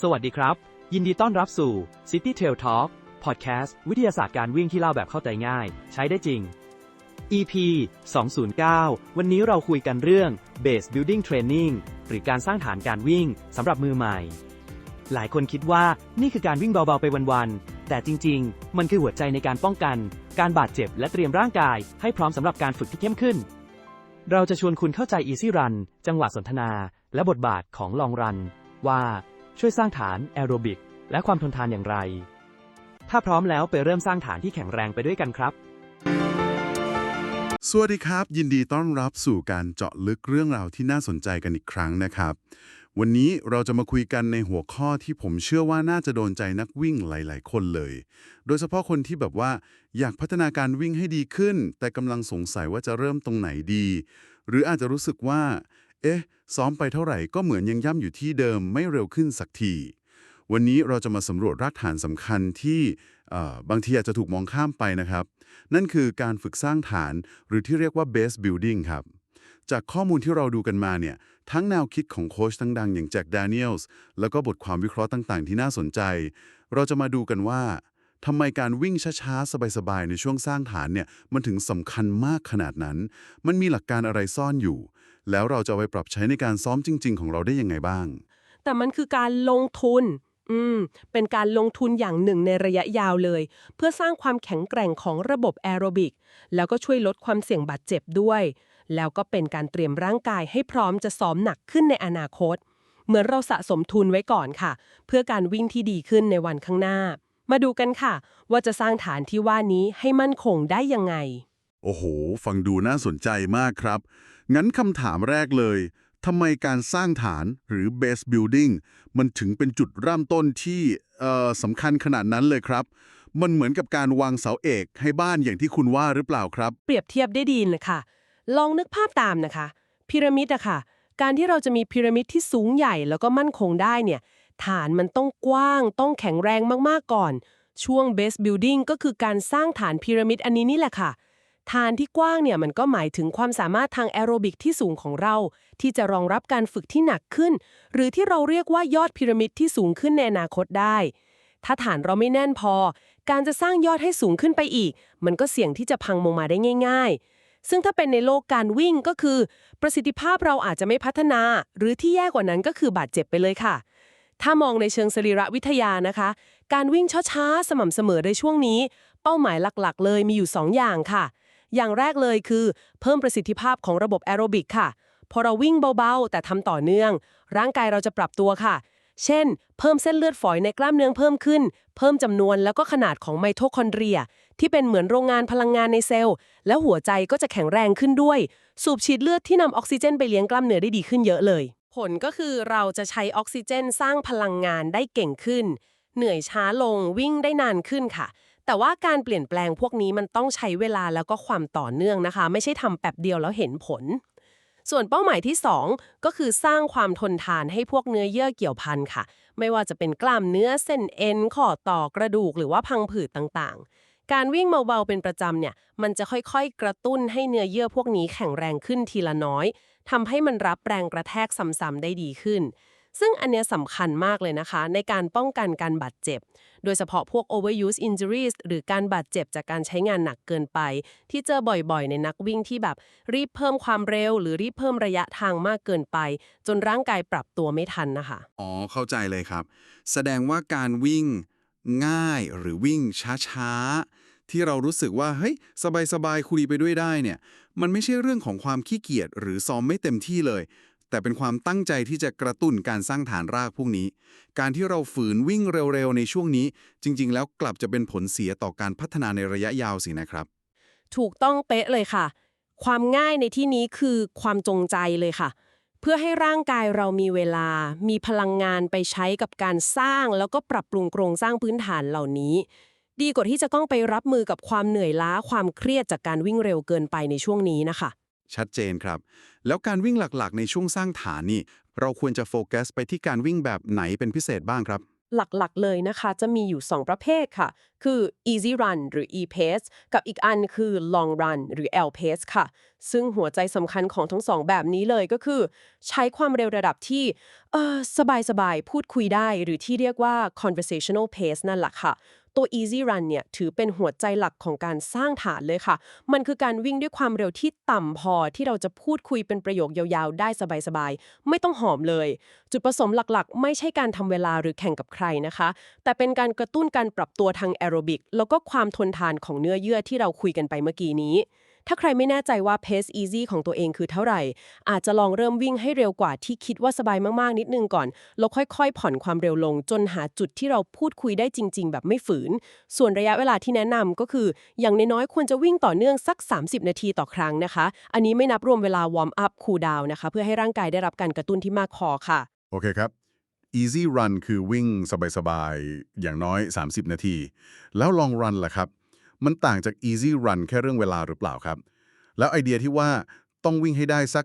สวัสดีครับ ยินดีต้อนรับสู่ City Trail Talk Podcast วิทยาศาสตร์การวิ่งที่เล่าแบบเข้าใจง่าย ใช้ได้จริง EP 209 วันนี้เราคุยกันเรื่อง Base Building Training หรือการสร้างฐานการวิ่งสำหรับมือใหม่ หลายคนคิดว่านี่คือการวิ่งเบาๆไปวันๆ แต่จริงๆ มันคือหัวใจในการป้องกัน การบาดเจ็บและเตรียมร่างกาย ให้พร้อมสำหรับการฝึกที่เข้มขึ้น เราจะชวนคุณเข้าใจ Easy Run จังหวะสนทนา และบทบาทของ Long Run ว่า ช่วยสร้างฐานแอโรบิก และความทนทานอย่างไร ถ้าพร้อมแล้วไปเริ่มสร้างฐานที่แข็งแรงไปด้วยกันครับ สวัสดีครับ ยินดีต้อนรับสู่การเจาะลึกเรื่องราวที่น่าสนใจกันอีกครั้งนะครับ วันนี้เราจะมาคุยกันในหัวข้อที่ผมเชื่อว่าน่าจะโดนใจนักวิ่งหลาย ๆ คนเลย โดยเฉพาะคนที่แบบว่าอยากพัฒนาการวิ่งให้ดีขึ้น แต่กำลังสงสัยว่าจะเริ่มตรงไหนดี หรืออาจจะรู้สึกว่า เอ๊ะ ซ้อมไปเท่าไหร่ก็เหมือนยังย่ำอยู่ที่เดิมไม่เร็วขึ้นสักที วันนี้เราจะมาสำรวจรากฐานสำคัญที่บางทีอาจจะถูกมองข้ามไปนะครับ นั่นคือการฝึกสร้างฐานหรือที่เรียกว่า base building ครับ จากข้อมูลที่เราดูกันมาเนี่ย ทั้งแนวคิดของโค้ชดังๆอย่างแจ็คแดเนียลส์แล้วก็บทความวิเคราะห์ต่างๆ ที่น่าสนใจ เราจะมาดูกันว่าทำไมการวิ่งช้าๆ สบายๆ ในช่วงสร้างฐานเนี่ย มันถึงสำคัญมากขนาดนั้น มันมีหลักการอะไรซ่อนอยู่ แล้วเราจะเอาไปปรับใช้ในการซ้อมจริง ๆ ของเราได้ยังไงบ้าง แต่มันคือการลงทุน อืม เป็นการลงทุนอย่างหนึ่งในระยะยาวเลย เพื่อสร้างความแข็งแกร่งของระบบแอโรบิก แล้วก็ช่วยลดความเสี่ยงบาดเจ็บด้วย แล้วก็เป็นการเตรียมร่างกายให้พร้อมจะซ้อมหนักขึ้นในอนาคต เหมือนเราสะสมทุนไว้ก่อนค่ะ เพื่อการวิ่งที่ดีขึ้นในวันข้างหน้า มาดูกันค่ะ ว่าจะสร้างฐานที่ว่านี้ให้มั่นคงได้ยังไง โอ้โห ฟังดูน่าสนใจมากครับ งั้นคำถามแรกเลยทำไมการสร้างฐานหรือ base building มันถึงเป็นจุดเริ่มต้นที่เอ่อสำคัญขนาดนั้นเลยครับ มันเหมือนกับการวางเสาเอกให้บ้านอย่างที่คุณว่าหรือเปล่าครับ เปรียบเทียบได้ดีเลยค่ะ ลองนึกภาพตามนะคะ พีระมิดอะค่ะ การที่เราจะมีพีระมิดที่สูงใหญ่แล้วก็มั่นคงได้เนี่ย ฐานมันต้องกว้าง ต้องแข็งแรงมากๆก่อน ช่วง base building ก็คือการสร้างฐานพีระมิดอันนี้นี่แหละค่ะ ฐานที่กว้างเนี่ยมันก็หมายถึงความสามารถทางแอโรบิกที่สูงของเรา ที่จะรองรับการฝึกที่หนักขึ้น หรือที่เราเรียกว่ายอดพีระมิดที่สูงขึ้นในอนาคตได้ ถ้าฐานเราไม่แน่นพอ การจะสร้างยอดให้สูงขึ้นไปอีก มันก็เสี่ยงที่จะพังลงมาได้ง่าย ๆ ซึ่งถ้าเป็นในโลกการวิ่งก็คือ ประสิทธิภาพเราอาจจะไม่พัฒนา หรือที่แย่กว่านั้นก็คือบาดเจ็บไปเลยค่ะ ถ้ามองในเชิงสรีรวิทยานะคะ การวิ่งช้าๆสม่ำเสมอในช่วงนี้ เป้าหมายหลักๆ เลยมีอยู่ 2 อย่างค่ะ อย่างแรกเลยคือ เพิ่มประสิทธิภาพของระบบแอโรบิกค่ะ พอเราวิ่งเบาๆ แต่ทำต่อเนื่อง ร่างกายเราจะปรับตัวค่ะ เช่น เพิ่มเส้นเลือดฝอยในกล้ามเนื้อเพิ่มขึ้น เพิ่มจำนวนแล้วก็ขนาดของไมโทคอนเดรีย ที่เป็นเหมือนโรงงานพลังงานในเซลล์ แล้วหัวใจก็จะแข็งแรงขึ้นด้วย สูบฉีดเลือดที่นำออกซิเจนไปเลี้ยงกล้ามเนื้อได้ดีขึ้นเยอะเลย ผลก็คือเราจะใช้ออกซิเจนสร้างพลังงานได้เก่งขึ้น เหนื่อยช้าลงวิ่งได้นานขึ้นค่ะ แต่ว่าการเปลี่ยนแปลงพวกนี้มันต้องใช้เวลาแล้วก็ความต่อเนื่องนะคะ ไม่ใช่ทำแป๊บเดียวแล้วเห็นผล ส่วนเป้าหมายที่ 2 ก็คือสร้างความทนทานให้พวกเนื้อเยื่อเกี่ยวพันค่ะ ไม่ว่าจะเป็นกล้ามเนื้อเส้นเอ็นข้อต่อกระดูกหรือว่าพังผืดต่างๆ การวิ่งเบาๆเป็นประจำเนี่ย มันจะค่อยๆ กระตุ้นให้เนื้อเยื่อพวกนี้แข็งแรงขึ้นทีละน้อยทำให้มันรับแรงกระแทกซ้ำๆได้ดีขึ้น ซึ่งอันเนี้ยสำคัญมากเลยนะคะ ในการป้องกันการบาดเจ็บ โดยเฉพาะพวก overuse injuries หรือการบาดเจ็บจากการใช้งานหนักเกินไป ที่เจอบ่อยๆ ในนักวิ่งที่แบบรีบเพิ่มความเร็ว หรือรีบเพิ่มระยะทางมากเกินไป จนร่างกายปรับตัวไม่ทันนะคะ อ๋อ เข้าใจเลยครับ แสดงว่าการวิ่งง่ายหรือวิ่งช้าๆ ที่เรารู้สึกว่าเฮ้ยสบายๆคุยไปด้วยได้เนี่ย มันไม่ใช่เรื่องของความขี้เกียจหรือซ้อมไม่เต็มที่เลย แต่เป็นความตั้งใจที่จะกระตุ้นการสร้างฐานรากพวกนี้ การที่เราฝืนวิ่งเร็วๆ ในช่วงนี้ จริง ๆ แล้วกลับจะเป็นผลเสียต่อการพัฒนาในระยะยาวสินะครับ ถูกต้องเป๊ะเลยค่ะ ความง่ายในที่นี้คือความจงใจเลยค่ะ เพื่อให้ร่างกายเรามีเวลา มีพลังงานไปใช้กับการสร้าง แล้วก็ปรับปรุงโครงสร้างพื้นฐานเหล่านี้ ดีกว่าที่จะต้องไปรับมือกับความเหนื่อยล้าความเครียดจากการวิ่งเร็วเกินไปในช่วงนี้นะคะ ชัดเจนครับ แล้วการวิ่งหลักๆ ในช่วงสร้างฐานนี่ เราควรจะโฟกัสไปที่การวิ่งแบบไหนเป็นพิเศษบ้างครับ หลักๆ เลยนะคะ จะมีอยู่ 2 ประเภทค่ะ คือ easy run หรือ e pace กับอีกอันคือ long run หรือ l pace ค่ะ ซึ่งหัวใจสำคัญของทั้งสองแบบนี้เลยก็คือ ใช้ความเร็วระดับที่เออสบายๆ พูดคุยได้ หรือที่เรียกว่า conversational pace นั่นแหละค่ะ ตัว easy run เนี่ยถือเป็นหัวใจหลักของการสร้างฐานเลยค่ะ มันคือการวิ่งด้วยความเร็วที่ต่ำพอที่เราจะพูดคุยเป็นประโยคยาวๆ ได้สบายๆ ไม่ต้องหอมเลย จุดประสงค์หลักๆ ไม่ใช่การทำเวลาหรือแข่งกับใครนะคะ แต่เป็นการกระตุ้นการปรับตัวทางแอโรบิกแล้วก็ความทนทานของเนื้อเยื่อที่เราคุยกันไปเมื่อกี้นี้ ถ้าใครไม่แน่ใจว่า pace easy ของตัวเองคือเท่าไหร่ อาจจะลองเริ่มวิ่งให้เร็วกว่าที่คิดว่าสบายมาก ๆ นิดนึงก่อน แล้วค่อย ๆ ผ่อนความเร็วลง จนหาจุดที่เราพูดคุยได้จริง ๆ แบบไม่ฝืน ส่วนระยะเวลาที่แนะนำก็คือ อย่างน้อยๆ ควรจะวิ่งต่อเนื่องสัก 30 นาทีต่อครั้งนะคะ อันนี้ไม่นับรวมเวลาวอร์มอัพคูลดาวนะคะ เพื่อให้ร่างกายได้รับการกระตุ้นที่มากพอค่ะ โอเคครับ easy run คือวิ่งสบาย ๆ อย่างน้อย 30 นาที แล้ว long run ล่ะครับ มันต่างจาก easy run แค่เรื่องเวลาหรือเปล่าครับ แล้วไอเดียที่ว่าต้องวิ่งให้ได้สัก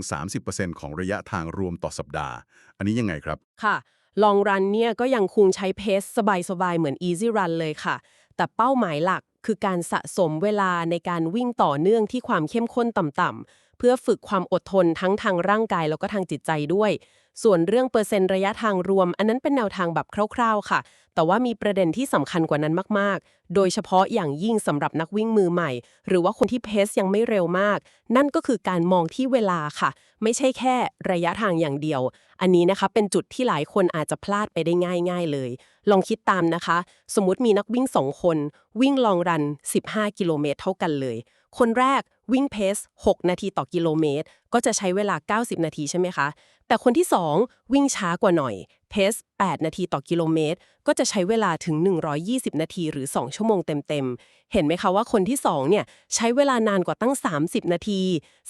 25-30%ของระยะทางรวมต่อสัปดาห์ อันนี้ยังไงครับ ค่ะ ลองรันเนี่ยก็ยังคงใช้เพสสบายๆ เหมือน Easy Run เลยค่ะ แต่เป้าหมายหลักคือการสะสมเวลาในการวิ่งต่อเนื่องที่ความเข้มข้นต่ำๆเพื่อฝึกความอดทนทั้งทางร่างกายแล้วก็ทางจิตใจด้วย ส่วนเรื่องเปอร์เซ็นต์ระยะทางรวม อันนั้นเป็นแนวทางแบบคร่าวๆ ค่ะ แต่ว่ามีประเด็นที่สำคัญกว่านั้นมากๆ โดยเฉพาะอย่างยิ่งสำหรับนักวิ่งมือใหม่ หรือว่าคนที่เพสยังไม่เร็วมาก นั่นก็คือการมองที่เวลาค่ะ ไม่ใช่แค่ระยะทางอย่างเดียว อันนี้นะคะเป็นจุดที่หลายคนอาจจะพลาดไปได้ง่าย ๆ เลย ลองคิดตามนะคะ สมมติมีนักวิ่ง 2 คน วิ่งลองรัน 15 กิโลเมตรเท่ากันเลย คนแรกวิ่งเพส 6 นาทีต่อกิโลเมตร ก็จะใช้เวลา 90 นาทีใช่ไหมคะ แต่คนที่ 2 วิ่งช้ากว่าหน่อย เพส8 นาทีต่อกิโลเมตร ก็จะใช้เวลาถึง 120 นาทีหรือ 2 ชั่วโมงเต็มๆ เห็นไหมคะว่าคนที่ 2 เนี่ย ใช้เวลานานกว่าตั้ง 30 นาที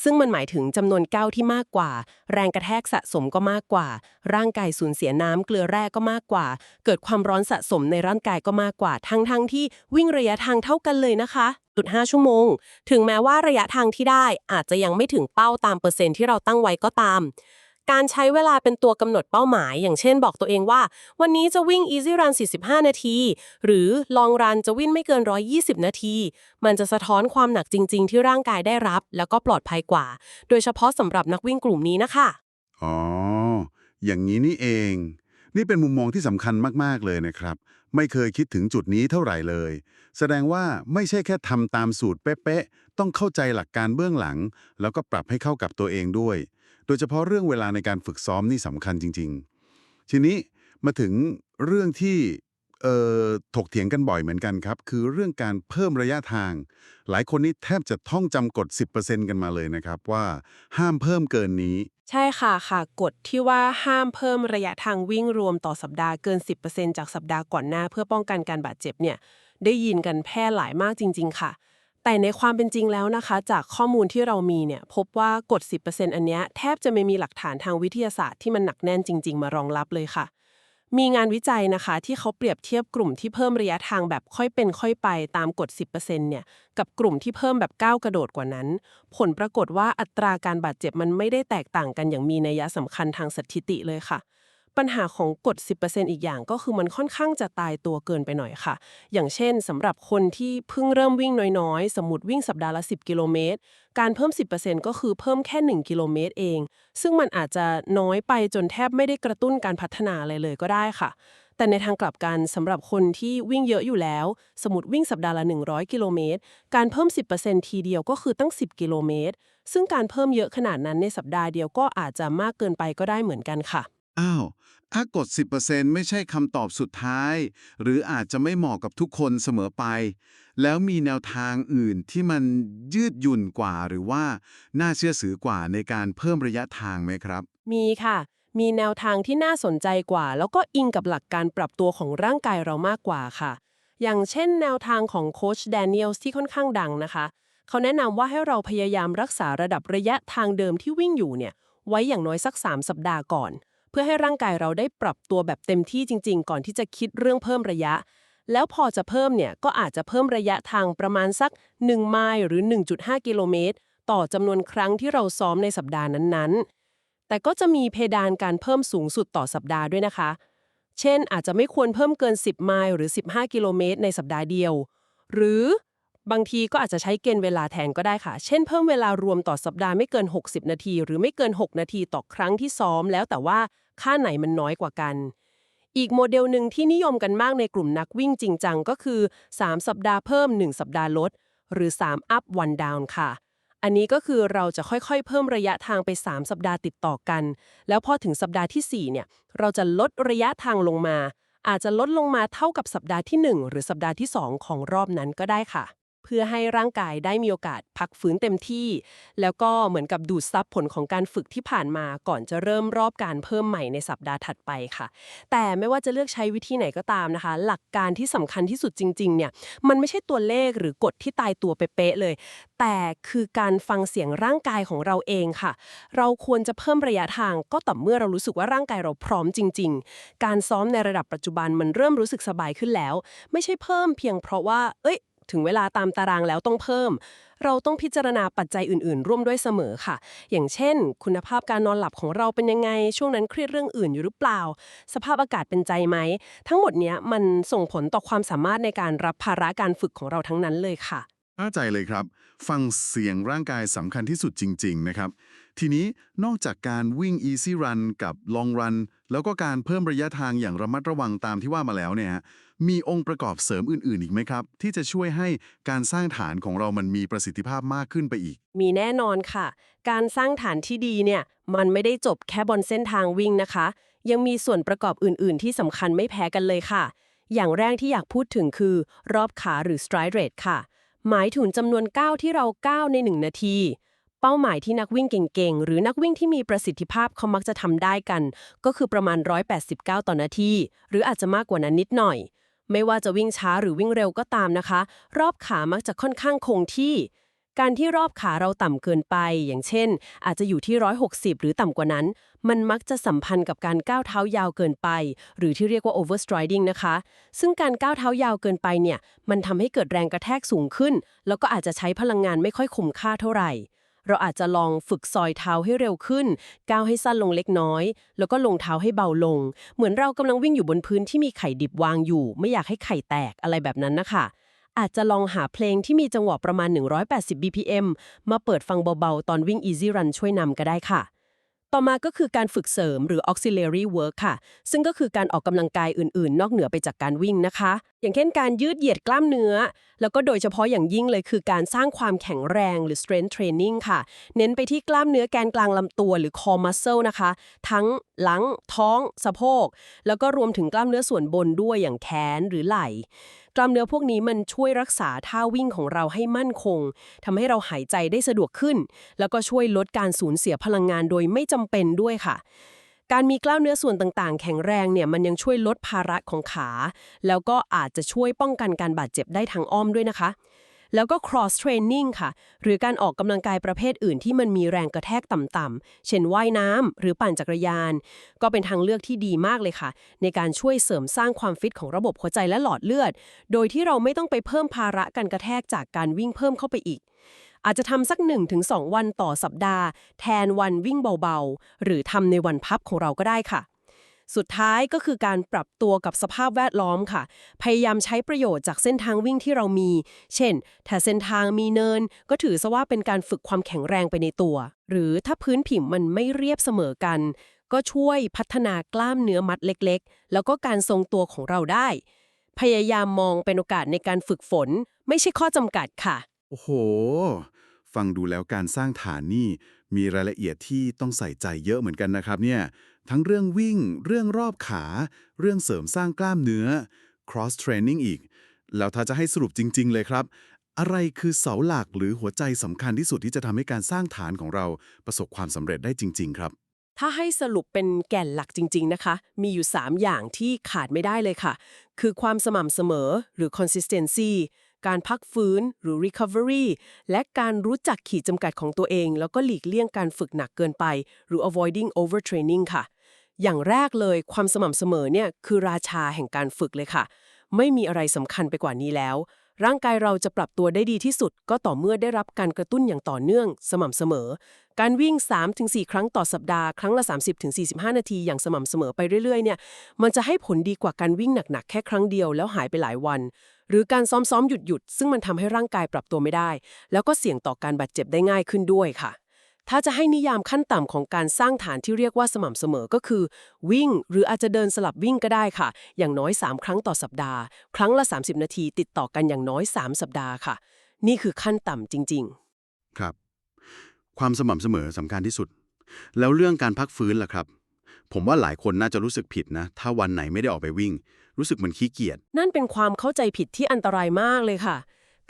ซึ่งมันหมายถึงจำนวนก้าวที่มากกว่า แรงกระแทกสะสมก็มากกว่า ร่างกายสูญเสียน้ำเกลือแร่ก็มากกว่า เกิดความร้อนสะสมในร่างกายก็มากกว่า ทั้งๆทที่วิ่งระยะทางเท่ากันเลยนะคะจุด5ชั่วโมง ถึงแม้ว่าระยะทางที่ได้อาจจะยังไม่ถึงเป้าตามเปอร์เซ็นต์ที่เราตั้งไว้ก็ตาม การใช้เวลาเป็นตัวกำหนดเป้าหมาย อย่างเช่นบอกตัวเองว่า วันนี้จะวิ่ง Easy Run 45 นาที หรือ Long Run จะวิ่งไม่เกิน 120 นาที มันจะสะท้อนความหนักจริง ๆ ที่ร่างกายได้รับ แล้วก็ปลอดภัยกว่า โดยเฉพาะสำหรับนักวิ่งกลุ่มนี้นะคะอ๋ออย่างนี้นี่เอง นี่เป็นมุมมองที่สำคัญมากๆเลยนะครับ ไม่เคยคิดถึงจุดนี้เท่าไหร่เลย แสดงว่าไม่ใช่แค่ทำตามสูตรเป๊ะๆต้องเข้าใจหลักการเบื้องหลัง แล้วก็ปรับให้เข้ากับตัวเองด้วย โดยเฉพาะเรื่องเวลาในการฝึกซ้อมนี่สำคัญจริง ๆ ทีนี้มาถึงเรื่องที่เอ่อถกเถียงกันบ่อยเหมือนกันครับ คือเรื่องการเพิ่มระยะทาง หลายคนนี่แทบจะท่องจำกฎ 10%กันมาเลยนะครับว่าห้ามเพิ่มเกินนี้ ใช่ค่ะค่ะกฎที่ว่าห้ามเพิ่มระยะทางวิ่งรวมต่อสัปดาห์เกิน 10%จากสัปดาห์ก่อนหน้า เพื่อป้องกันการบาดเจ็บเนี่ยได้ยินกันแพร่หลายมากจริง ๆ ค่ะ แต่ในความเป็นจริงแล้วนะคะ จากข้อมูลที่เรามีเนี่ยพบว่ากฎ 10%อันเนี้ยแทบจะไม่มีหลักฐานทางวิทยาศาสตร์ที่มันหนักแน่นจริง ๆ มารองรับเลยค่ะ มีงานวิจัยนะคะที่เขาเปรียบเทียบกลุ่มที่เพิ่มระยะทางแบบค่อยเป็นค่อยไปตามกฎ 10%เนี่ยกับกลุ่มที่เพิ่มแบบก้าวกระโดดกว่านั้น ผลปรากฏว่าอัตราการบาดเจ็บมันไม่ได้แตกต่างกันอย่างมีนัยสำคัญทางสถิติเลยค่ะ ปัญหาของกฎ 10%อีกอย่างก็คือมันค่อนข้างจะตายตัวเกินไปหน่อยค่ะ อย่างเช่นสำหรับคนที่เพิ่งเริ่มวิ่งน้อยๆ สมมติวิ่งสัปดาห์ละ 10 กิโลเมตร การเพิ่ม 10%ก็คือเพิ่มแค่ 1 กิโลเมตรเอง ซึ่งมันอาจจะน้อยไปจนแทบไม่ได้กระตุ้นการพัฒนาอะไรเลยก็ได้ค่ะ แต่ในทางกลับกันสำหรับคนที่วิ่งเยอะอยู่แล้ว สมมติวิ่งสัปดาห์ละ 100 กิโลเมตร การเพิ่ม 10%ทีเดียวก็คือตั้ง 10 กิโลเมตร ซึ่งการเพิ่มเยอะขนาดนั้นในสัปดาห์เดียวก็อาจจะมากเกินไปก็ได้เหมือนกันค่ะ อ้าวถ้ากด 10%ไม่ใช่คำตอบสุดท้าย หรืออาจจะไม่เหมาะกับทุกคนเสมอไป แล้วมีแนวทางอื่นที่มันยืดหยุ่นกว่าหรือว่า น่าเชื่อถือกว่าในการเพิ่มระยะทางไหมครับ มีค่ะ มีแนวทางที่น่าสนใจกว่า แล้วก็อิงกับหลักการปรับตัวของร่างกายเรามากกว่าค่ะ อย่างเช่น แนวทางของโค้ชแดเนียลที่ค่อนข้างดังนะคะ เขาแนะนำว่าให้เราพยายามรักษาระดับระยะทางเดิมที่วิ่งอยู่เนี่ยไว้อย่างน้อยสัก 3 สัปดาห์ก่อน เพื่อให้ร่างกายเราได้ปรับตัวแบบเต็มที่จริง ๆ ก่อนที่จะคิดเรื่องเพิ่มระยะ แล้วพอจะเพิ่มเนี่ยก็อาจจะเพิ่มระยะทางประมาณสัก 1 ไมล์หรือ 1.5 กิโลเมตร ต่อจำนวนครั้งที่เราซ้อมในสัปดาห์นั้นๆ แต่ก็จะมีเพดานการเพิ่มสูงสุดต่อสัปดาห์ด้วยนะคะ เช่น อาจจะไม่ควรเพิ่มเกิน 10 ไมล์หรือ 15 กิโลเมตรในสัปดาห์เดียว หรือ บางทีก็อาจจะใช้เกณฑ์เวลาแทนก็ได้ค่ะ เช่นเพิ่มเวลารวมต่อสัปดาห์ไม่เกิน 60 นาที หรือไม่เกิน 6 นาทีต่อครั้งที่ซ้อม แล้วแต่ว่าค่าไหนมันน้อยกว่ากัน อีกโมเดลหนึ่งที่นิยมกันมากในกลุ่มนักวิ่งจริงจังก็คือ 3 สัปดาห์เพิ่ม 1 สัปดาห์ลด หรือ 3 up one down ค่ะอันนี้ก็คือเราจะค่อยๆ เพิ่มระยะทางไป 3 สัปดาห์ติดต่อกัน แล้วพอถึงสัปดาห์ทีสี่ 4 เนี่ย เราจะลดระยะทางลงมา อาจจะลดลงมาเท่ากับสัปดาห์ที่ 1 หรือสัปดาห์ที่ 2 ของรอบนั้นก็ได้ค่ะ พื่อให้ร่างกายได้มีโอกาสพักฟื้นเต็มที่ แล้วก็เหมือนกับดูดซับผลของการฝึกที่ผ่านมาก่อนจะเริ่มรอบการเพิ่มใหม่ในสัปดาห์ถัดไปค่ะ แต่ไม่ว่าจะเลือกใช้วิธีไหนก็ตามนะคะ หลักการที่สำคัญที่สุดจริงๆเนี่ยมันไม่ใช่ตัวเลขหรือกฎที่ตายตัวเป๊ะเลย แต่คือการฟังเสียงร่างกายของเราเองค่ะ เราควรจะเพิ่มระยะทางก็ต่อเมื่อเรารู้สึกว่าร่างกายเราพร้อมจริง ๆ การซ้อมในระดับปัจจุบันมันเริ่มรู้สึกสบายขึ้นแล้ว ไม่ใช่เพิ่มเพียงเพราะว่า เอ้ย ถึงเวลาตามตารางแล้วต้องเพิ่ม เราต้องพิจารณาปัจจัยอื่น ๆ ร่วมด้วยเสมอค่ะ อย่างเช่น คุณภาพการนอนหลับของเราเป็นยังไง ช่วงนั้นเครียดเรื่องอื่นอยู่หรือเปล่า สภาพอากาศเป็นใจไหม ทั้งหมดเนี้ยมันส่งผลต่อความสามารถในการรับภาระการฝึกของเราทั้งนั้นเลยค่ะเข้าใจเลยครับ ฟังเสียงร่างกายสำคัญที่สุดจริง ๆ นะครับ ทีนี้นอกจากการวิ่ง easy run กับ long run แล้วก็การเพิ่มระยะทางอย่างระมัดระวังตามที่ว่ามาแล้วเนี่ยมีองค์ประกอบเสริมอื่น ๆ อีกไหมครับ ที่จะช่วยให้การสร้างฐานของเรามันมีประสิทธิภาพมากขึ้นไปอีก มีแน่นอนค่ะ การสร้างฐานที่ดีเนี่ยมันไม่ได้จบแค่บนเส้นทางวิ่งนะคะ ยังมีส่วนประกอบอื่น ๆ ที่สำคัญไม่แพ้กันเลยค่ะ อย่างแรกที่อยากพูดถึงคือ รอบขาหรือ stride rate ค่ะ หมายถึงจำนวนก้าวที่เราก้าวใน 1 นาที เป้าหมายที่นักวิ่งเก่งๆ หรือนักวิ่งที่มีประสิทธิภาพเขามักจะทำได้กัน ก็คือประมาณ 189 ต่อนาที หรืออาจจะมากกว่านั้นนิดหน่อย ไม่ว่าจะวิ่งช้าหรือวิ่งเร็วก็ตามนะคะ รอบขามักจะค่อนข้างคงที่ การที่รอบขาเราต่ำเกินไป อย่างเช่น อาจจะอยู่ที่ 160 หรือต่ำกว่านั้น มันมักจะสัมพันธ์กับการก้าวเท้ายาวเกินไป หรือที่เรียกว่า overstriding นะคะ ซึ่งการก้าวเท้ายาวเกินไปเนี่ย มันทำให้เกิดแรงกระแทกสูงขึ้น แล้วก็อาจจะใช้พลังงานไม่ค่อยคุ้มค่าเท่าไหร่ เราอาจจะลองฝึกซอยเท้าให้เร็วขึ้น ก้าวให้สั้นลงเล็กน้อย แล้วก็ลงเท้าให้เบาลง เหมือนเรากำลังวิ่งอยู่บนพื้นที่มีไข่ดิบวางอยู่ ไม่อยากให้ไข่แตกอะไรแบบนั้นนะคะอาจจะลองหาเพลงที่มีจังหวะประมาณ 180 BPM มาเปิดฟังเบาๆ ตอนวิ่ง Easy Run ช่วยนำก็ได้ค่ะ ต่อมาก็คือการฝึกเสริมหรือ auxiliary work ค่ะ ซึ่งก็คือการออกกำลังกายอื่นๆ นอกเหนือไปจากการวิ่งนะคะอย่างเช่นการยืดเหยียดกล้ามเนื้อ แล้วก็โดยเฉพาะอย่างยิ่งเลยคือการสร้างความแข็งแรงหรือ strength training ค่ะ เน้นไปที่กล้ามเนื้อแกนกลางลำตัวหรือ core muscle นะคะ ทั้งหลัง ท้อง สะโพก แล้วก็รวมถึงกล้ามเนื้อส่วนบนด้วยอย่างแขนหรือไหล่ กล้ามเนื้อพวกนี้มันช่วยรักษาท่าวิ่งของเราให้มั่นคงทำให้เราหายใจได้สะดวกขึ้น แล้วก็ช่วยลดการสูญเสียพลังงานโดยไม่จำเป็นด้วยค่ะ การมีกล้ามเนื้อส่วนต่างๆ แข็งแรงเนี่ยมันยังช่วยลดภาระของขา แล้วก็อาจจะช่วยป้องกันการบาดเจ็บได้ทางอ้อมด้วยนะคะ แล้วก็ cross training ค่ะ หรือการออกกำลังกายประเภทอื่นที่มันมีแรงกระแทกต่ำๆ เช่นว่ายน้ำหรือปั่นจักรยาน ก็เป็นทางเลือกที่ดีมากเลยค่ะ ในการช่วยเสริมสร้างความฟิตของระบบหัวใจและหลอดเลือด โดยที่เราไม่ต้องไปเพิ่มภาระการกระแทกจากการวิ่งเพิ่มเข้าไปอีก อาจจะทำสัก 1-2 วันต่อสัปดาห์ แทนวันวิ่งเบาๆ หรือทำในวันพับของเราก็ได้ค่ะ สุดท้ายก็คือการปรับตัวกับสภาพแวดล้อมค่ะ พยายามใช้ประโยชน์จากเส้นทางวิ่งที่เรามี เช่น ถ้าเส้นทางมีเนิน ก็ถือซะว่าเป็นการฝึกความแข็งแรงไปในตัว หรือถ้าพื้นผิวมันไม่เรียบเสมอกัน ก็ช่วยพัฒนากล้ามเนื้อมัดเล็ก ๆ แล้วก็การทรงตัวของเราได้พยายามมองเป็นโอกาสในการฝึกฝน ไม่ใช่ข้อจำกัดค่ะ โอ้โห ฟังดูแล้วการสร้างฐานนี่มีรายละเอียดที่ต้องใส่ใจเยอะเหมือนกันนะครับเนี่ย ทั้งเรื่องวิ่ง เรื่องรอบขา เรื่องเสริมสร้างกล้ามเนื้อ cross training อีก แล้วถ้าจะให้สรุปจริง ๆ เลยครับ อะไรคือเสาหลักหรือหัวใจสำคัญที่สุดที่จะทำให้การสร้างฐานของเราประสบความสำเร็จได้จริง ๆ ครับ ถ้าให้สรุปเป็นแก่นหลักจริง ๆ นะคะ มีอยู่ 3 อย่างที่ขาดไม่ได้เลยค่ะ คือความสม่ำเสมอหรือ consistency การพักฟื้นหรือ recovery และการรู้จักขีดจำกัดของตัวเอง แล้วก็หลีกเลี่ยงการฝึกหนักเกินไป หรือ avoiding overtraining ค่ะ อย่างแรกเลยความสม่ำเสมอเนี่ยคือราชาแห่งการฝึกเลยค่ะ ไม่มีอะไรสำคัญไปกว่านี้แล้ว ร่างกายเราจะปรับตัวได้ดีที่สุด ก็ต่อเมื่อได้รับการกระตุ้นอย่างต่อเนื่อง สม่ำเสมอ การวิ่ง 3-4 ครั้งต่อสัปดาห์ ครั้งละ 30-45 นาทีอย่างสม่ำเสมอไปเรื่อยๆ เนี่ย มันจะให้ผลดีกว่าการวิ่งหนักๆ แค่ครั้งเดียวแล้วหายไปหลายวัน หรือการซ้อมๆหยุดๆซึ่งมันทำให้ร่างกายปรับตัวไม่ได้ แล้วก็เสี่ยงต่อการบาดเจ็บได้ง่ายขึ้นด้วยค่ะ ถ้าจะให้นิยามขั้นต่ำของการสร้างฐานที่เรียกว่าสม่ำเสมอก็คือ วิ่ง หรืออาจจะเดินสลับวิ่งก็ได้ค่ะ อย่างน้อย 3 ครั้งต่อสัปดาห์ ครั้งละ 30 นาที ติดต่อกันอย่างน้อย 3 สัปดาห์ค่ะ นี่คือขั้นต่ำจริงครับ ความสม่ำเสมอสำคัญที่สุด แล้วเรื่องการพักฟื้นล่ะครับ ผมว่าหลายคนน่าจะรู้สึกผิดนะ ถ้าวันไหนไม่ได้ออกไปวิ่ง รู้สึกเหมือนขี้เกียจๆนั่นเป็นความเข้าใจผิดที่อันตรายมากเลยค่ะ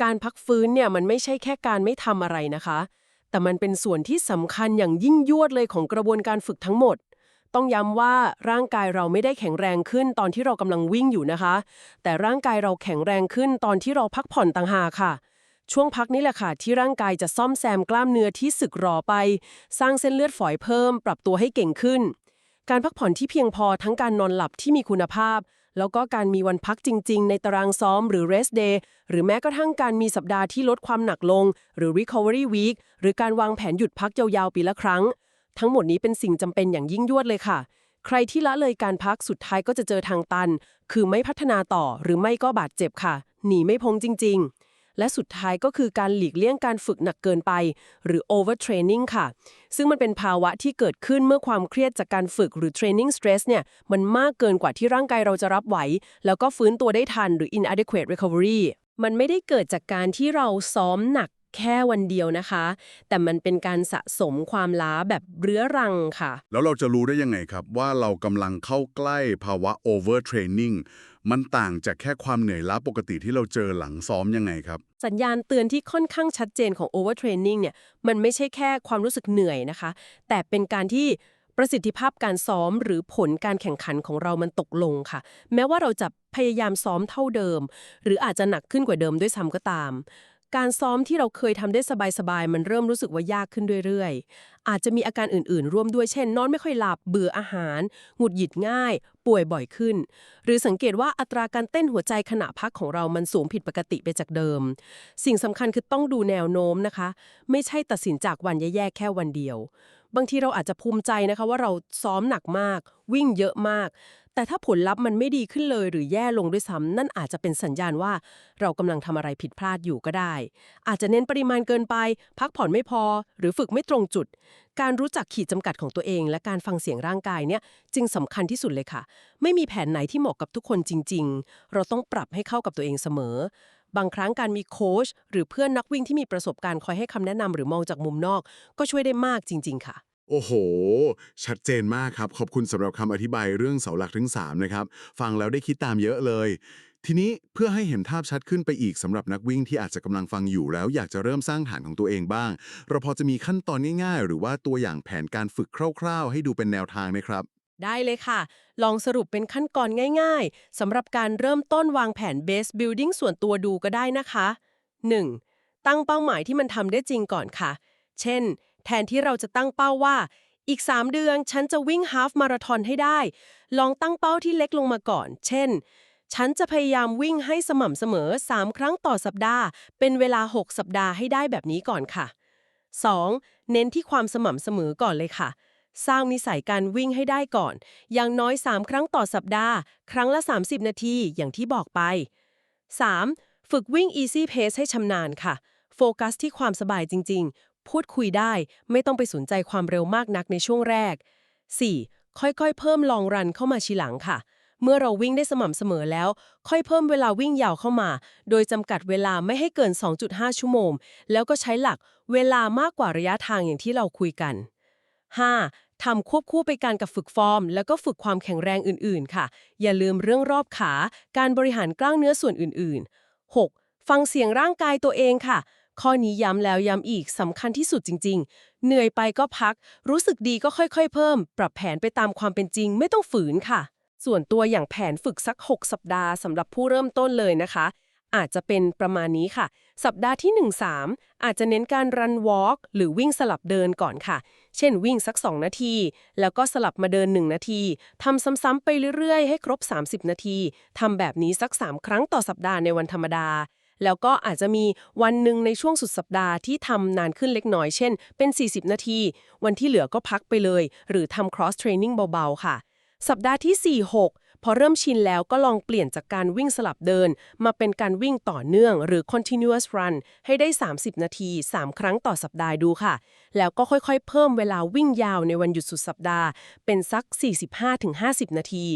การพักฟื้นเนี่ยมันไม่ใช่แค่การไม่ทำอะไรนะคะ แต่มันเป็นส่วนที่สำคัญอย่างยิ่งยวดเลยของกระบวนการฝึกทั้งหมด ต้องย้ำว่าร่างกายเราไม่ได้แข็งแรงขึ้นตอนที่เรากำลังวิ่งอยู่นะคะ แต่ร่างกายเราแข็งแรงขึ้นตอนที่เราพักผ่อนต่างหากค่ะ ช่วงพักนี้แหละค่ะ ที่ร่างกายจะซ่อมแซมกล้ามเนื้อที่สึกหรอไป สร้างเส้นเลือดฝอยเพิ่ม ปรับตัวให้เก่งขึ้น การพักผ่อนที่เพียงพอทั้งการนอนหลับที่มีคุณภาพ แล้วก็การมีวันพักจริง ๆ ในตารางซ้อมหรือ rest day หรือแม้กระทั่งการมีสัปดาห์ที่ลดความหนักลง หรือ recovery week หรือการวางแผนหยุดพักยาวๆ ปีละครั้ง ทั้งหมดนี้เป็นสิ่งจำเป็นอย่างยิ่งยวดเลยค่ะ ใครที่ละเลยการพักสุดท้ายก็จะเจอทางตัน คือไม่พัฒนาต่อหรือไม่ก็บาดเจ็บค่ะ หนีไม่พ้นจริง ๆ และสุดท้ายก็คือการหลีกเลี่ยงการฝึกหนักเกินไป หรือ overtraining ค่ะ ซึ่งมันเป็นภาวะที่เกิดขึ้นเมื่อความเครียดจากการฝึกหรือ training stress เนี่ยมันมากเกินกว่าที่ร่างกายเราจะรับไหว แล้วก็ฟื้นตัวได้ทันหรือ inadequate recovery มันไม่ได้เกิดจากการที่เราซ้อมหนักแค่วันเดียวนะคะ แต่มันเป็นการสะสมความล้าแบบเรื้อรังค่ะ แล้วเราจะรู้ได้ยังไงครับ ว่าเรากำลังเข้าใกล้ภาวะ overtraining มันต่างจากแค่ความเหนื่อยล้าปกติที่เราเจอหลังซ้อมยังไงครับ สัญญาณเตือนที่ค่อนข้างชัดเจนของ overtraining เนี่ย มันไม่ใช่แค่ความรู้สึกเหนื่อยนะคะ แต่เป็นการที่ประสิทธิภาพการซ้อมหรือผลการแข่งขันของเรามันตกลงค่ะ แม้ว่าเราจะพยายามซ้อมเท่าเดิม หรืออาจจะหนักขึ้นกว่าเดิมด้วยซ้ำก็ตาม การซ้อมที่เราเคยทำได้สบายๆ มันเริ่มรู้สึกว่ายากขึ้นเรื่อยๆ อาจจะมีอาการอื่นๆ ร่วมด้วยเช่น นอนไม่ค่อยหลับ เบื่ออาหาร หงุดหงิดง่าย ป่วยบ่อยขึ้น หรือสังเกตว่าอัตราการเต้นหัวใจขณะพักของเรามันสูงผิดปกติไปจากเดิม สิ่งสำคัญคือต้องดูแนวโน้มนะคะ ไม่ใช่ตัดสินจากวันแย่ๆ แค่วันเดียว บางทีเราอาจจะภูมิใจนะคะว่าเราซ้อมหนักมาก วิ่งเยอะมาก แต่ถ้าผลลัพธ์มันไม่ดีขึ้นเลยหรือแย่ลงด้วยซ้ำนั่นอาจจะเป็นสัญญาณว่าเรากำลังทำอะไรผิดพลาดอยู่ก็ได้ อาจจะเน้นปริมาณเกินไป พักผ่อนไม่พอ หรือฝึกไม่ตรงจุด การรู้จักขีดจำกัดของตัวเอง และการฟังเสียงร่างกายเนี่ยจึงสำคัญที่สุดเลยค่ะ ไม่มีแผนไหนที่เหมาะกับทุกคนจริง ๆ เราต้องปรับให้เข้ากับตัวเองเสมอ บางครั้งการมีโค้ชหรือเพื่อนนักวิ่งที่มีประสบการณ์คอยให้คำแนะนำหรือมองจากมุมนอก ก็ช่วยได้มากจริง ๆ ค่ะ โอ้โห ชัดเจนมากครับ ขอบคุณสำหรับคำอธิบายเรื่องเสาหลักทั้ง 3 นะครับ ฟังแล้วได้คิดตามเยอะเลย ทีนี้เพื่อให้เห็นภาพชัดขึ้นไปอีกสำหรับนักวิ่งที่อาจจะกำลังฟังอยู่แล้วอยากจะเริ่มสร้างฐานของตัวเองบ้าง เราพอจะมีขั้นตอนง่ายๆ หรือว่าตัวอย่างแผนการฝึกคร่าว ๆ ให้ดูเป็นแนวทางไหมครับ ได้เลยค่ะ ลองสรุปเป็นขั้นตอนง่าย ๆสำหรับการเริ่มต้นวางแผน base building ส่วนตัวดูก็ได้นะคะ 1. ตั้งเป้าหมายที่มันทำได้จริงก่อนค่ะ เช่น แทนที่เราจะตั้งเป้าว่า อีก 3 เดือนฉันจะวิ่งฮาฟมาราธอนให้ได้ ลองตั้งเป้าที่เล็กลงมาก่อน เช่น ฉันจะพยายามวิ่งให้สม่ำเสมอ 3 ครั้งต่อสัปดาห์ เป็นเวลา 6 สัปดาห์ให้ได้แบบนี้ก่อนค่ะ 2. เน้นที่ความสม่ำเสมอก่อนเลยค่ะ สร้างนิสัยการวิ่งให้ได้ก่อน อย่างน้อย 3 ครั้งต่อสัปดาห์ ครั้งละ 30 นาทีอย่างที่บอกไป 3. ฝึกวิ่ง easy pace ให้ชำนาญค่ะ โฟกัสที่ความสบายจริง พูดคุยได้ ไม่ต้องไปสนใจความเร็วมากนักในช่วงแรก 4. ค่อยๆ เพิ่มลองรันเข้ามาทีหลังค่ะ เมื่อเราวิ่งได้สม่ำเสมอแล้ว ค่อยเพิ่มเวลาวิ่งยาวเข้ามา โดยจำกัดเวลาไม่ให้เกิน 2.5 ชั่วโมง แล้วก็ใช้หลักเวลามากกว่าระยะทางอย่างที่เราคุยกัน 5. ทำควบคู่ไปการกับฝึกฟอร์ม แล้วก็ฝึกความแข็งแรงอื่นๆ ค่ะ อย่าลืมเรื่องรอบขา การบริหารกล้ามเนื้อส่วนอื่นๆ 6. ฟังเสียงร่างกายตัวเองค่ะ ข้อนี้ย้ำแล้วย้ำอีกสำคัญที่สุดจริง ๆ เหนื่อยไปก็พัก รู้สึกดีก็ค่อยๆ เพิ่ม ปรับแผนไปตามความเป็นจริง ไม่ต้องฝืนค่ะ ส่วนตัวอย่างแผนฝึกสัก 6 สัปดาห์สำหรับผู้เริ่มต้นเลยนะคะ อาจจะเป็นประมาณนี้ค่ะ สัปดาห์ที่ 1-3 อาจจะเน้นการรันวอล์กหรือวิ่งสลับเดินก่อนค่ะ เช่นวิ่งสัก 2 นาที แล้วก็สลับมาเดิน 1 นาทีทำซ้ำๆไปเรื่อยๆ ให้ครบ 30 นาทีทำแบบนี้สัก 3 ครั้งต่อสัปดาห์ในวันธรรมดา แล้วก็อาจจะมีวันหนึ่งในช่วงสุดสัปดาห์ที่ทำนานขึ้นเล็กน้อย เช่น เป็น 40 นาที วันที่เหลือก็พักไปเลย หรือทำ cross training เบา ๆ ค่ะ สัปดาห์ที่ 4 6 พอเริ่มชินแล้วก็ลองเปลี่ยนจากการวิ่งสลับเดิน มาเป็นการวิ่งต่อเนื่องหรือ continuous run ให้ได้ 30 นาที 3 ครั้งต่อสัปดาห์ดูค่ะ แล้วก็ค่อยๆ เพิ่มเวลาวิ่งยาวในวันหยุดสุดสัปดาห์ เป็นสัก 45-50 นาที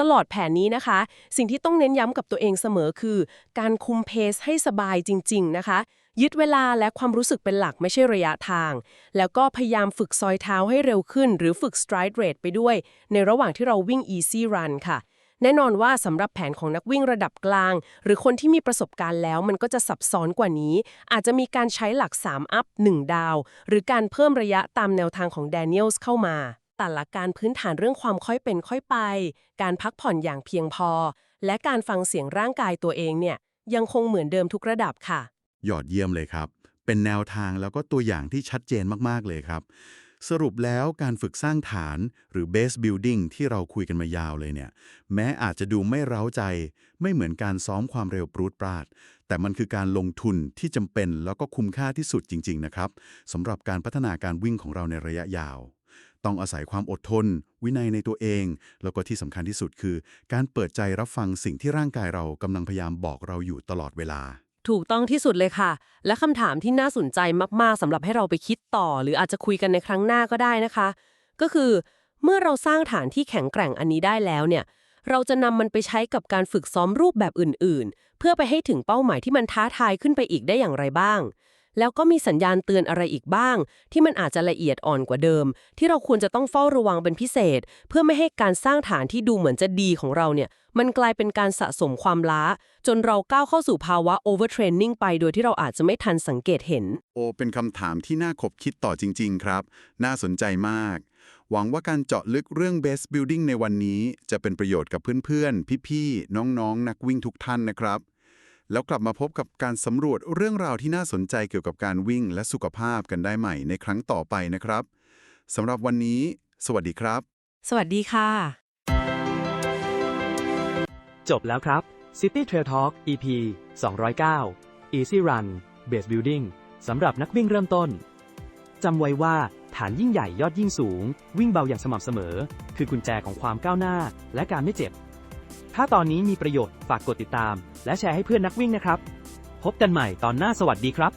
ตลอดแผนนี้นะคะ สิ่งที่ต้องเน้นย้ำกับตัวเองเสมอคือ การคุมเพสให้สบายจริง ๆ นะคะ ยึดเวลาและความรู้สึกเป็นหลักไม่ใช่ระยะทาง แล้วก็พยายามฝึกซอยเท้าให้เร็วขึ้น หรือฝึก stride rate ไปด้วย ในระหว่างที่เราวิ่ง easy run ค่ะแน่นอนว่าสำหรับแผนของนักวิ่งระดับกลาง หรือคนที่มีประสบการณ์แล้วมันก็จะซับซ้อนกว่านี้ อาจจะมีการใช้หลัก 3 อัพ 1 ดาว หรือการเพิ่มระยะตามแนวทางของ Daniels เข้ามา แต่ละการพื้นฐานเรื่องความค่อยเป็นค่อยไป การพักผ่อนอย่างเพียงพอ และการฟังเสียงร่างกายตัวเองเนี่ยยังคงเหมือนเดิมทุกระดับค่ะ ยอดเยี่ยมเลยครับ เป็นแนวทางแล้วก็ตัวอย่างที่ชัดเจนมากๆเลยครับ สรุปแล้วการฝึกสร้างฐานหรือ base building ที่เราคุยกันมายาวเลยเนี่ย แม้อาจจะดูไม่เร้าใจ ไม่เหมือนการซ้อมความเร็วปรูดปราด แต่มันคือการลงทุนที่จำเป็นแล้วก็คุ้มค่าที่สุดจริง ๆ นะครับสำหรับการพัฒนาการวิ่งของเราในระยะยาว ต้องอาศัยความอดทน วินัยในตัวเอง แล้วก็ที่สำคัญที่สุดคือ การเปิดใจรับฟังสิ่งที่ร่างกายเรากำลังพยายามบอกเราอยู่ตลอดเวลา ถูกต้องที่สุดเลยค่ะ และคำถามที่น่าสนใจมาก ๆสำหรับให้เราไปคิดต่อ หรืออาจจะคุยกันในครั้งหน้าก็ได้นะคะ ก็คือเมื่อเราสร้างฐานที่แข็งแกร่งอันนี้ได้แล้วเนี่ย เราจะนำมันไปใช้กับการฝึกซ้อมรูปแบบอื่น ๆ เพื่อไปให้ถึงเป้าหมายที่มันท้าทายขึ้นไปอีกได้อย่างไรบ้าง แล้วก็มีสัญญาณเตือนอะไรอีกบ้าง ที่มันอาจจะละเอียดอ่อนกว่าเดิม ที่เราควรจะต้องเฝ้าระวังเป็นพิเศษ เพื่อไม่ให้การสร้างฐานที่ดูเหมือนจะดีของเราเนี่ย มันกลายเป็นการสะสมความล้า จนเราก้าวเข้าสู่ภาวะ overtraining ไปโดยที่เราอาจจะไม่ทันสังเกตเห็น โอเป็นคำถามที่น่าขบคิดต่อจริง ๆ ครับ น่าสนใจมากหวังว่าการเจาะลึกเรื่อง base building ในวันนี้ จะเป็นประโยชน์กับเพื่อนๆ พี่ๆ น้องๆนักวิ่งทุกท่านนะครับ แล้วกลับมาพบกับการสำรวจเรื่องราวที่น่าสนใจเกี่ยวกับการวิ่งและสุขภาพกันได้ใหม่ในครั้งต่อไปนะครับสำหรับวันนี้ สวัสดีครับ สวัสดีค่ะ จบแล้วครับ City Trail Talk EP 209 Easy Run Base Building สำหรับนักวิ่งเริ่มต้นจำไว้ว่าฐานยิ่งใหญ่ยอดยิ่งสูง วิ่งเบาอย่างสม่ำเสมอ คือกุญแจของความก้าวหน้า และการไม่เจ็บ ถ้าตอนนี้มีประโยชน์ฝากกดติดตาม และแชร์ให้เพื่อนนักวิ่งนะครับ พบกันใหม่ตอนหน้าสวัสดีครับ